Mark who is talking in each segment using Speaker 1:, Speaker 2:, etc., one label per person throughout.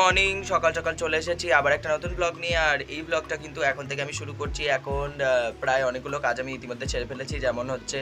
Speaker 1: Morning সকাল সকাল চলে এসেছি আবার একটা নতুন ব্লগ নিয়ে, আর এই ব্লগটা কিন্তু এখন থেকে আমি শুরু করছি। এখন প্রায় অনেকগুলো কাজ আমি ইতিমধ্যে ছেড়ে ফেলেছি, যেমন হচ্ছে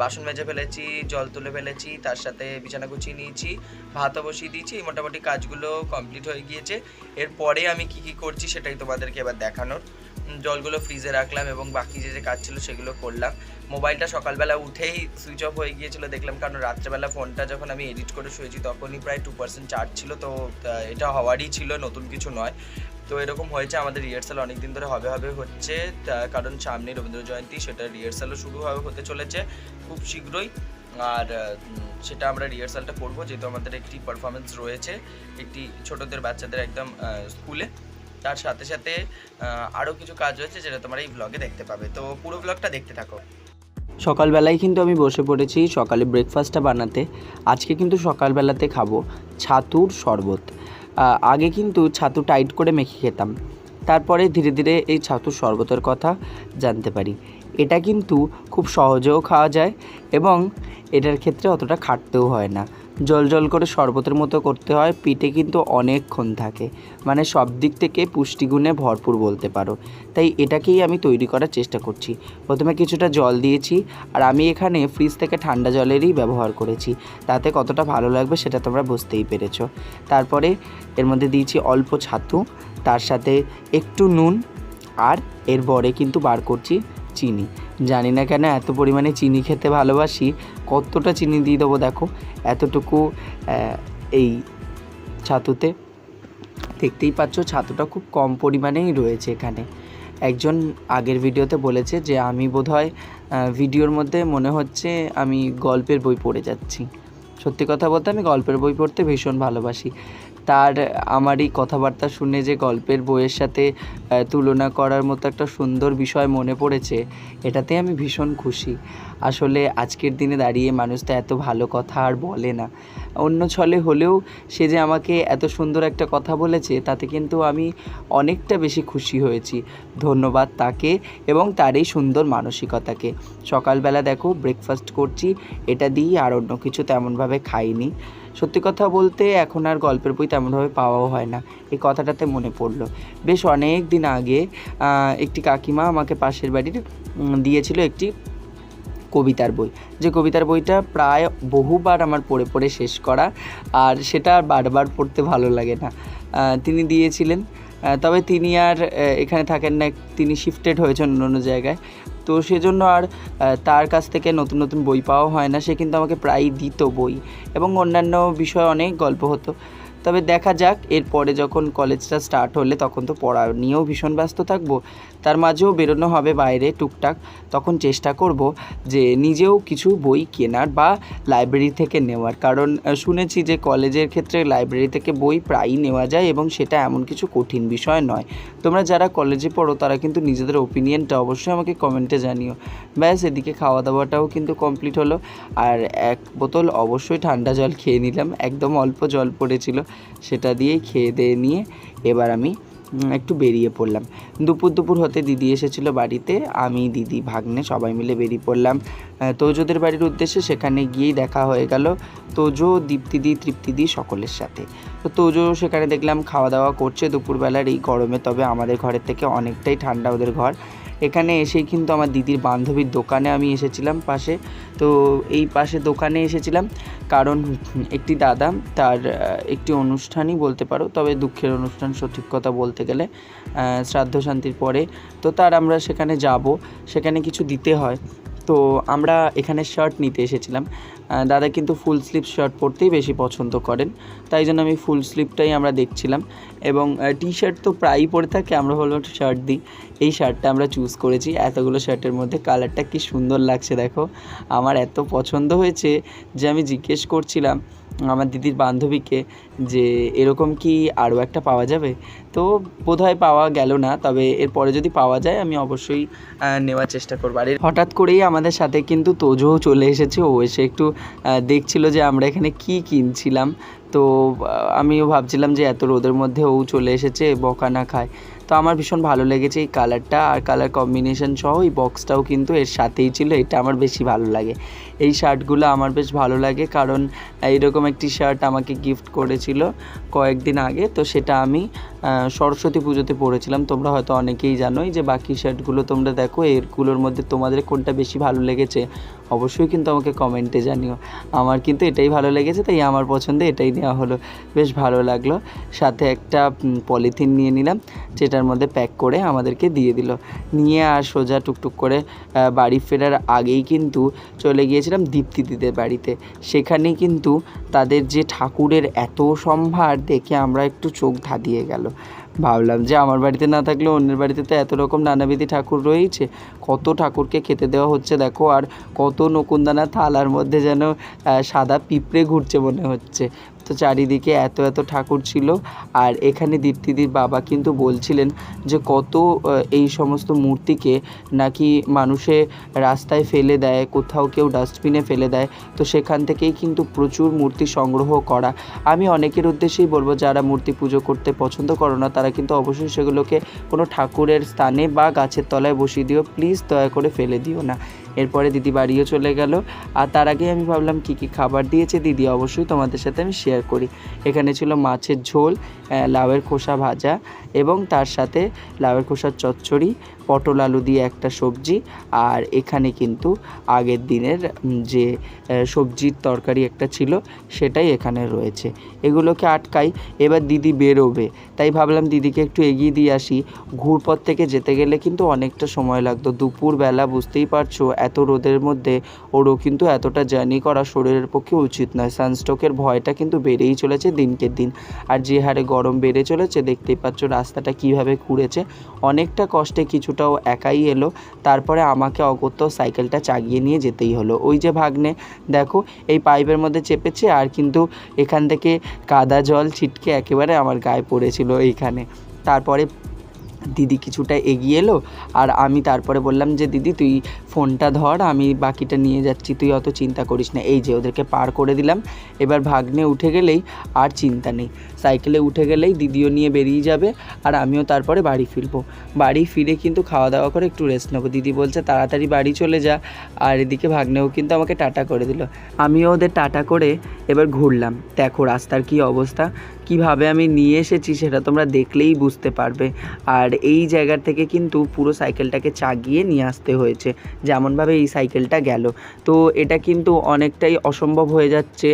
Speaker 1: বাসন মেজে ফেলেছি, জল তুলে ফেলেছি, তার সাথে বিছানা গুছিয়ে নিয়েছি, ভাতও বসিয়ে দিয়েছি, এই মোটামুটি কাজগুলো কমপ্লিট হয়ে গিয়েছে। এরপরে আমি কি কি করছি সেটাই তোমাদেরকে এবার দেখানোর। জলগুলো ফ্রিজে রাখলাম এবং বাকি যে যে কাজ ছিল সেগুলো করলাম। মোবাইলটা সকালবেলা উঠেই সুইচ অফ হয়ে গিয়েছিল, দেখলাম কারণ রাত্রেবেলা ফোনটা যখন আমি এডিট করে শুয়েছি তখনই প্রায় টু পার্সেন্ট চার্জ ছিল, তো এটা হওয়ারই ছিল, নতুন কিছু নয়। তো এরকম হয়েছে, আমাদের রিহার্সাল অনেক দিন ধরে হবে হবে হচ্ছে কারণ সামনে রবীন্দ্র জয়ন্তী, সেটা রিহার্সালও শুরু হবে হতে চলেছে খুব শীঘ্রই। আর সেটা আমরা রিহার্সালটা করব, যেহেতু আমাদের একটি পারফরমেন্স রয়েছে, একটি ছোটদের বাচ্চাদের একদম স্কুলে। তার সাথে সাথে আরও কিছু কাজ রয়েছে যেটা তোমরা এই ব্লগে দেখতে পাবে। তো পুরো ব্লগটা দেখতে থাকো।
Speaker 2: সকালবেলায় কিন্তু আমি বসে পড়েছি সকালে ব্রেকফাস্টটা বানাতে। আজকে কিন্তু সকালবেলাতে খাব ছাতুর শরবত। আগে কিন্তু ছাতু টাইট করে মেখে খেতাম। তারপরে ধীরে ধীরে এই ছাতুর শরবতের কথা জানতে পারি। এটা কিন্তু খুব সহজেও খাওয়া যায় এবং এটার ক্ষেত্রে অতটা খাটতেও হয় না। জল জল করে শরবতের মতো করতে হয়, পিঠে কিন্তু অনেকক্ষণ থাকে। মানে সব দিক থেকে পুষ্টিগুণে ভরপুর বলতে পারো। তাই এটাকেই আমি তৈরি করার চেষ্টা করছি। প্রথমে কিছুটা জল দিয়েছি, আর আমি এখানে ফ্রিজ থেকে ঠান্ডা জলেরই ব্যবহার করেছি। তাতে কতটা ভালো লাগবে সেটা তোমরা বুঝতেই পেরেছ। তারপরে এর মধ্যে দিয়েছি অল্প ছাতু, তার সাথে একটু নুন, আর এর পরে কিন্তু বার করছি চিনি। জানি না কেন এত পরিমাণে চিনি খেতে ভালোবাসি, কতটা চিনি দিয়ে দেবো দেখো, এতটুকু এই ছাতুতে। দেখতেই পাচ্ছ ছাতুটা খুব কম পরিমাণেই রয়েছে এখানে। একজন আগের ভিডিওতে বলেছে যে আমি বোধহয় ভিডিওর মধ্যে মনে হচ্ছে আমি গল্পের বই পড়ে যাচ্ছি। সত্যি কথা বলতে আমি গল্পের বই পড়তে ভীষণ ভালোবাসি। তার আমার এই কথাবার্তা শুনে যে গল্পের বইয়ের সাথে তুলনা করার মতো একটা সুন্দর বিষয় মনে পড়েছে এটাতে আমি ভীষণ খুশি। আসলে আজকের দিনে দাঁড়িয়ে মানুষ তো এত ভালো কথা আর বলে না। অন্য ছলে হলেও সে যে আমাকে এত সুন্দর একটা কথা বলেছে, তাতে কিন্তু আমি অনেকটা বেশি খুশি হয়েছি। ধন্যবাদ তাকে এবং তার এই সুন্দর মানসিকতাকে। সকালবেলা দেখো ব্রেকফাস্ট করছি, এটা দিয়ে আর অন্য কিছু তেমনভাবে খাইনি। সত্যি কথা বলতে এখন আর গল্পের বই তেমনভাবে পাওয়াও হয় না। এই কথাটাতে মনে পড়ল। বেশ অনেক দিন আগে একটি কাকিমা আমাকে পাশের বাড়ির দিয়েছিল একটি কবিতার বই। যে কবিতার বইটা প্রায় বহুবার আমার পড়ে পড়ে শেষ করা আর সেটা বারবার পড়তে ভালো লাগে না। তিনি দিয়েছিলেন তবে তিনি আর এখানে থাকেন না, তিনি শিফটেড হয়েছেন অন্য অন্য জায়গায়। তো সেজন্য আর তার কাছ থেকে নতুন নতুন বই পাওয়া হয় না। সে কিন্তু আমাকে প্রায়ই দিত বই এবং অন্যান্য বিষয়ে অনেক গল্প হতো। তবে দেখা যাক এরপরে যখন কলেজটা স্টার্ট হলে তখন তো পড়া নিয়েও ভীষণ ব্যস্ত থাকব। তার মাঝেও বেরোনো হবে বাইরে টুকটাক, তখন চেষ্টা করব যে নিজেও কিছু বই কেনার বা লাইব্রেরি থেকে নেওয়ার। কারণ শুনেছি যে কলেজের ক্ষেত্রে লাইব্রেরি থেকে বই প্রায়ই নেওয়া যায় এবং সেটা এমন কিছু কঠিন বিষয় নয়। তোমরা যারা কলেজে পড়ো, তারা কিন্তু নিজেদের ওপিনিয়নটা অবশ্যই আমাকে কমেন্টে জানিও। ব্যাস, এদিকে খাওয়া দাওয়াটাও কিন্তু কমপ্লিট হলো। আর এক বোতল অবশ্যই ঠান্ডা জল খেয়ে নিলাম। একদম অল্প জল পড়েছিল। সেটা দিয়েই খেয়ে দিয়ে নিয়ে এবার আমি একটু বেরিয়ে পড়লাম। দুপুর দুপুর হতে দিদি এসেছিল বাড়িতে, আমি, দিদি, ভাগ্নে সবাই মিলে বেরিয়ে পড়লাম। তোজোদের বাড়ির উদ্দেশ্যে সেখানে গিয়েই দেখা হয়ে গেল তোজো দীপ্তিদি তৃপ্তিদি সকলের সাথে। তো তোজো সেখানে দেখলাম খাওয়া দাওয়া করছে দুপুরবেলার এই গরমে, তবে আমাদের ঘরের থেকে অনেকটাই ঠান্ডা ওদের ঘর। এখানে এসেই কিন্তু আমার দিদির বান্ধবীর দোকানে আমি এসেছিলাম পাশে। তো এই পাশে দোকানে এসেছিলাম। কারণ একটি দাদা, তার একটি অনুষ্ঠানই বলতে পারো, তবে দুঃখের অনুষ্ঠান সঠিক কথা বলতে গেলে শ্রাদ্ধ শান্তির পরে। তো তার আমরা সেখানে যাব। সেখানে কিছু দিতে হয়। তো আমরা এখানে শার্ট নিতে এসেছিলাম। দাদা কিন্তু ফুল স্লিভ শার্ট পরতেই বেশি পছন্দ করেন। তাই জন্য আমি ফুল স্লিভটাই আমরা দেখছিলাম। এবং টি শার্ট তো প্রায়ই পরে থাকে, আমরা হলো শার্ট দিই। এই শার্টটা আমরা চুজ করেছি। এতগুলো শার্টের মধ্যে কালারটা কি সুন্দর লাগছে দেখো। আমার এত পছন্দ হয়েছে যে আমি জিজ্ঞেস করছিলাম আমার দিদির বান্ধবীকে যে, এরকম কি আরও একটা পাওয়া যাবে? তো বোধহয় পাওয়া গেল না, তবে এরপরে যদি পাওয়া যায়, আমি অবশ্যই নেওয়ার চেষ্টা করব। আর হঠাৎ করেই আমাদের সাথে কিন্তু তোজোও চলে এসেছে। ও এসে একটু দেখছিল যে আমরা এখানে কি কিনছিলাম। তো আমিও ভাবছিলাম যে এত রোদের মধ্যে ও চলে এসেছে, বকা না খায়। তো আমার ভীষণ ভালো লেগেছে এই কালারটা, আর কালার কম্বিনেশন সহ এই বক্সটাও কিন্তু এর সাথেই ছিল, এটা আমার বেশি ভালো লাগে। এই শার্টগুলো আমার বেশ ভালো লাগে, কারণ এইরকম একটি শার্ট আমাকে গিফট করেছিল কয়েকদিন আগে, তো সেটা আমি সরস্বতী পুজোতে পড়েছিলাম। তোমরা হয়তো অনেকেই জানোই যে বাকি শার্টগুলো তোমরা দেখো, এরগুলোর মধ্যে তোমাদের কোনটা বেশি ভালো লেগেছে। অবশ্যই কিন্তু আমাকে কমেন্টে জানিও। আমার কিন্তু এটাই ভালো লেগেছে, তাই আমার পছন্দে এটাই নেওয়া হলো। বেশ ভালো লাগল। সাথে একটা পলিথিন নিয়ে নিলাম, যেটার মধ্যে প্যাক করে আমাদেরকে দিয়ে দিল। নিয়ে আর সোজা টুকটুক করে বাড়ি ফেরার আগেই কিন্তু চলে গিয়েছিলাম দীপ্তি দিদের বাড়িতে। সেখানে কিন্তু তাদের যে ঠাকুরের এত সম্ভার দেখে আমরা একটু চোখ ধাঁধিয়ে গেল। ভাবলাম যে আমার বাড়িতে না থাকলে অন্যের বাড়িতে তো এত রকম নানাবিধি ঠাকুর রয়েছে কত ঠাকুরকে খেতে দেওয়া হচ্ছে দেখো, আর কত নকুনদানা থালার মধ্যে যেন সাদা পিঁপড়ে ঘুরছে মনে হচ্ছে। তো চারিদিকে এত এত ঠাকুর ছিল। আর এখানে দীপ্তিদির বাবা কিন্তু বলছিলেন যে, কত এই সমস্ত মূর্তিকে নাকি মানুষে রাস্তায় ফেলে দেয়, কোথাও কেউ ডাস্টবিনে ফেলে দেয়। তো সেখান থেকেই কিন্তু প্রচুর মূর্তি সংগ্রহ করা। আমি অনেকের উদ্দেশ্যেই বলব, যারা মূর্তি পুজো করতে পছন্দ করো না, তারা কিন্তু অবশ্যই সেগুলোকে কোনো ঠাকুরের স্থানে বা গাছের তলায় বসিয়ে দিও। প্লিজ দয়া করে ফেলে দিও না। এরপরে দিদি বাড়িও চলে গেল। আর তার আগে আমি ভাবলাম কী কী খাবার দিয়েছে, দিদি অবশ্যই তোমাদের সাথে আমি শেয়ার করি। এখানে ছিল মাছের ঝোল লাউয়ের খোসা ভাজা এবং তার সাথে লাউয়ের খোসার চচ্চড়ি, পটল আলু দিয়ে একটা সবজি আর এখানে কিন্তু আগের দিনের যে সবজির তরকারি একটা ছিল সেটাই এখানে রয়েছে। এগুলোকে আটকাই, এবার দিদি বেরোবে। তাই ভাবলাম দিদিকে একটু এগিয়ে দিয়ে আসি। ঘুরপথ থেকে যেতে গেলে কিন্তু অনেকটা সময় লাগতো। দুপুরবেলা বুঝতেই পারছ এত রোদের মধ্যে ওরও কিন্তু এতটা জার্নি করা শরীরের পক্ষে উচিত নয়। সানস্ট্রোকের ভয়টা কিন্তু বেড়েই চলেছে দিনকে দিন। আর যে হারে গরম বেড়ে চলেছে, দেখতেই পাচ্ছ রাস্তাটা কীভাবে ঘুরেছে অনেকটা কষ্টে কিছুটাও একাই এলো। তারপরে আমাকে অগত্য সাইকেলটা চাগিয়ে নিয়ে যেতেই হলো। ওই যে ভাগ্নে, দেখো, এই পাইপের মধ্যে চেপেছে আর কিন্তু এখান থেকে কাদা জল ছিটকে একেবারে আমার গায়ে পড়েছিল এইখানে। তারপরে দিদি কিছুটা এগিয়ে এলো আর আমি তারপরে বললাম যে, দিদি, তুই ফোনটা ধর, আমি বাকিটা নিয়ে যাচ্ছি, তুই অত চিন্তা করিস না। এই যে, ওদেরকে পার করে দিলাম। এবার ভাগ্নে উঠে গেলেই আর চিন্তা নেই। সাইকেলে উঠে গেলেই দিদিও নিয়ে বেরিয়ে যাবে আর আমিও তারপরে বাড়ি ফিরবো। বাড়ি ফিরে কিন্তু খাওয়া দাওয়া করে একটু রেস্ট নেব। দিদি বলছে, তাড়াতাড়ি বাড়ি চলে যা। আর এদিকে ভাগ্নেও কিন্তু আমাকে টাটা করে দিল। আমিও ওদের টাটা করে এবার ঘুরলাম। দেখো রাস্তার কি অবস্থা। কীভাবে আমি নিয়ে এসেছি সেটা তোমরা দেখলেই বুঝতে পারবে। আর এই জায়গার থেকে কিন্তু পুরো সাইকেলটাকে চাগিয়ে নিয়ে আসতে হয়েছে, যেমনভাবে এই সাইকেলটা গেল। তো এটা কিন্তু অনেকটাই অসম্ভব হয়ে যাচ্ছে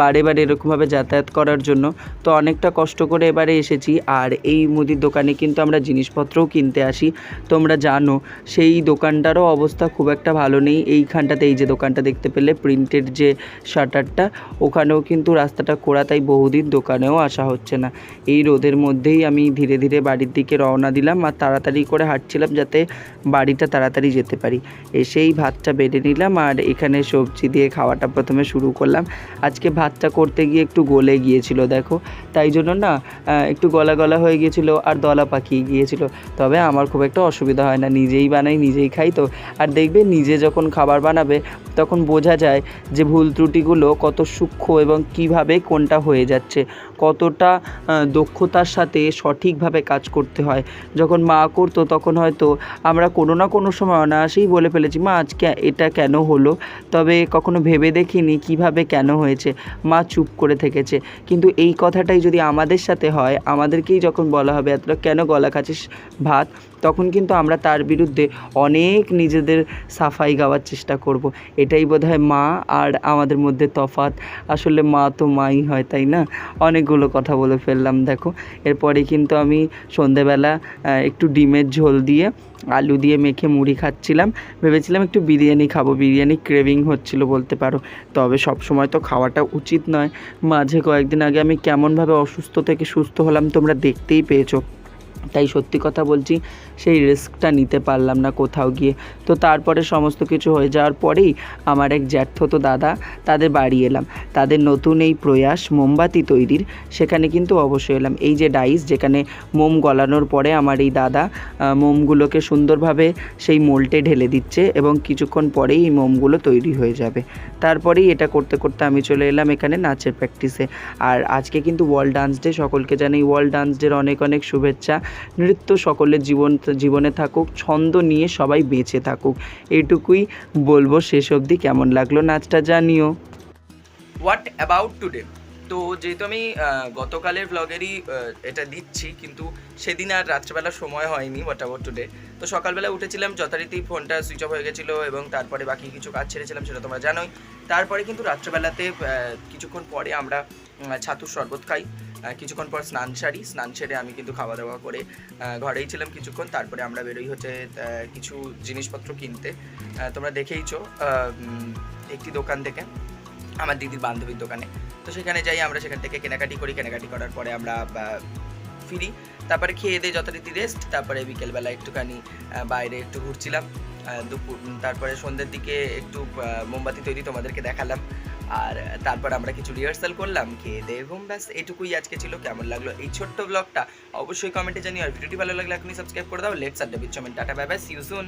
Speaker 2: বারে বারে এরকমভাবে যাতায়াত করার জন্য। তো অনেকটা কষ্ট করে এবারে এসেছি আর এই মুদির দোকানে কিন্তু আমরা জিনিসপত্রও কিনতে আসি। তোমরা জানো, সেই দোকানটারও অবস্থা খুব একটা ভালো নেই। এইখানটাতে এই যে দোকানটা দেখতে পেলে, প্রিন্টেড যে শাটারটা, ওখানেও কিন্তু রাস্তাটা খোঁড়া, তাই বহুদিন দোকানেও আসা হচ্ছে না। এই রোদের মধ্যেই আমি ধীরে ধীরে বাড়ির দিকে রওনা দিলাম। আর তাড়াতাড়ি করে হাঁটছিলাম যাতে বাড়িটা তাড়াতাড়ি যেতে পারি। এসেই ভাতটা বেড়ে নিলাম আর এখানে সবজি দিয়ে খাওয়াটা প্রথমে শুরু করলাম। আজকে ভাতটা করতে গিয়ে একটু গলে গিয়েছিল, দেখো। তাই জন্য না একটু গলা গলা হয়ে গিয়েছিল আর দলা পাকিয়ে গিয়েছিল। তবে আমার খুব একটা অসুবিধা হয় না, নিজেই বানাই, নিজেই খাই তো। আর দেখবে নিজে যখন খাবার বানাবে, তখন বোঝা যায় যে ভুল ত্রুটিগুলো কত সূক্ষ্ম এবং কীভাবে কোনটা হয়ে যাচ্ছে। কতটা দক্ষতার সাথে সঠিকভাবে কাজ করতে হয়। যখন মা করতো, তখন হয়তো আমরা কোনো না কোনো সময় অনায়াসেই বলে ফেলেছি, মা, আজকে এটা কেন হলো? তবে কখনো ভেবে দেখিনি কীভাবে কেন হয়েছে। মা চুপ করে থেকেছে। কিন্তু এই কথাটাই যদি আমাদের সাথে হয়, আমাদেরকেই যখন বলা হবে, এতটা কেন গলা খাচ্ছিস ভাত? তখন কিন্তু আমরা তার বিরুদ্ধে অনেক নিজেদের সাফাই গাওয়ার চেষ্টা করব। এটাই বোধহয় মা আর আমাদের মধ্যে তফাৎ। আসলে মা তো মাই হয়, তাই না? অনেকগুলো কথা বলে ফেললাম, দেখো। এরপরে কিন্তু আমি সন্ধেবেলা একটু ডিমের ঝোল দিয়ে আলু দিয়ে মেখে মুড়ি খাচ্ছিলাম। ভেবেছিলাম একটু বিরিয়ানি খাব, বিরিয়ানি ক্রেভিং হচ্ছিল বলতে পারো। তবে সব সময় তো খাওয়াটা উচিত নয়। মাঝে কয়েকদিন আগে আমি কেমনভাবে অসুস্থ থেকে সুস্থ হলাম তোমরা দেখতেই পেয়েছ। তাই সত্যি কথা বলছি, সেই রিস্কটা নিতে পারলাম না কোথাও গিয়ে। তো তারপরে সমস্ত কিছু হয়ে যাওয়ার পরেই আমার এক জ্যাঠতো দাদা তাদের বাড়ি এলাম। তাদের নতুন এই প্রয়াস মোমবাতি তৈরির, সেখানে কিন্তু অবশ্যই এলাম। এই যে ডাইস যেখানে মোম গলানোর পরে আমার এই দাদা মোমগুলোকে সুন্দরভাবে সেই মোল্টে ঢেলে দিচ্ছে এবং কিছুক্ষণ পরেই এই মোমগুলো তৈরি হয়ে যাবে। তারপরেই এটা করতে করতে আমি চলে এলাম এখানে নাচের প্র্যাকটিসে আর আজকে কিন্তু ওয়ার্ল্ড ডান্স ডে সকলকে জানাই ওয়ার্ল্ড ডান্স ডের অনেক অনেক শুভেচ্ছা। নৃত্য সকলের জীবন, জীবনে থাকুক, ছন্দ নিয়ে সবাই বেঁচে থাকুক। এইটুকুই বলব শেষ অবধি। কেমন লাগল নাচটা জানিও।
Speaker 1: হোয়াট অ্যাবাউট টুডে তো যেহেতু আমি গতকালের ব্লগেরই এটা দিচ্ছি, কিন্তু সেদিন আর রাত্রেবেলা সময় হয়নি হোয়াট অ্যাবাউট টুডে তো সকালবেলা উঠেছিলাম, যথারীতি ফোনটা সুইচ অফ হয়ে গেছিল এবং তারপরে বাকি কিছু কাজ ছেড়েছিলাম, সেটা তোমরা জানোই। তারপরে কিন্তু রাত্রেবেলাতে কিছুক্ষণ পরে আমরা ছাতুর শরবত খাই। কিছুক্ষণ পর স্নান সারি, স্নান সেরে আমি কিন্তু খাওয়া দাওয়া করে ঘরেই ছিলাম কিছুক্ষণ। তারপরে আমরা বেরোই হচ্ছে কিছু জিনিসপত্র কিনতে। তোমরা দেখেইছো একটি দোকান থেকে, আমার দিদির বান্ধবীর দোকানে। তো সেখানে যাই, আমরা সেখান থেকে কেনাকাটি করি। কেনাকাটি করার পরে আমরা ফিরি। তারপরে খেয়ে দিয়ে যথারীতি রেস্ট তারপরে বিকেলবেলা একটুখানি বাইরে একটু ঘুরছিলাম। দুপুর তারপরে সন্ধ্যের দিকে একটু মোমবাতি তৈরি তোমাদেরকে দেখালাম। আর তারপর আমরা কিছু রিহার্সাল করলাম, খেয়ে দিয়ে ব্যাস, এটুকুই আজকে ছিল। কেমন লাগল এই ছোট্ট ব্লগটা অবশ্যই কমেন্টে জানিও। আর ভিডিওটি ভালো লাগলে এখনই সাবস্ক্রাইব করে দাও। লেটস আড্ডা বিচ্ছমেন্ট tata bye bye see you soon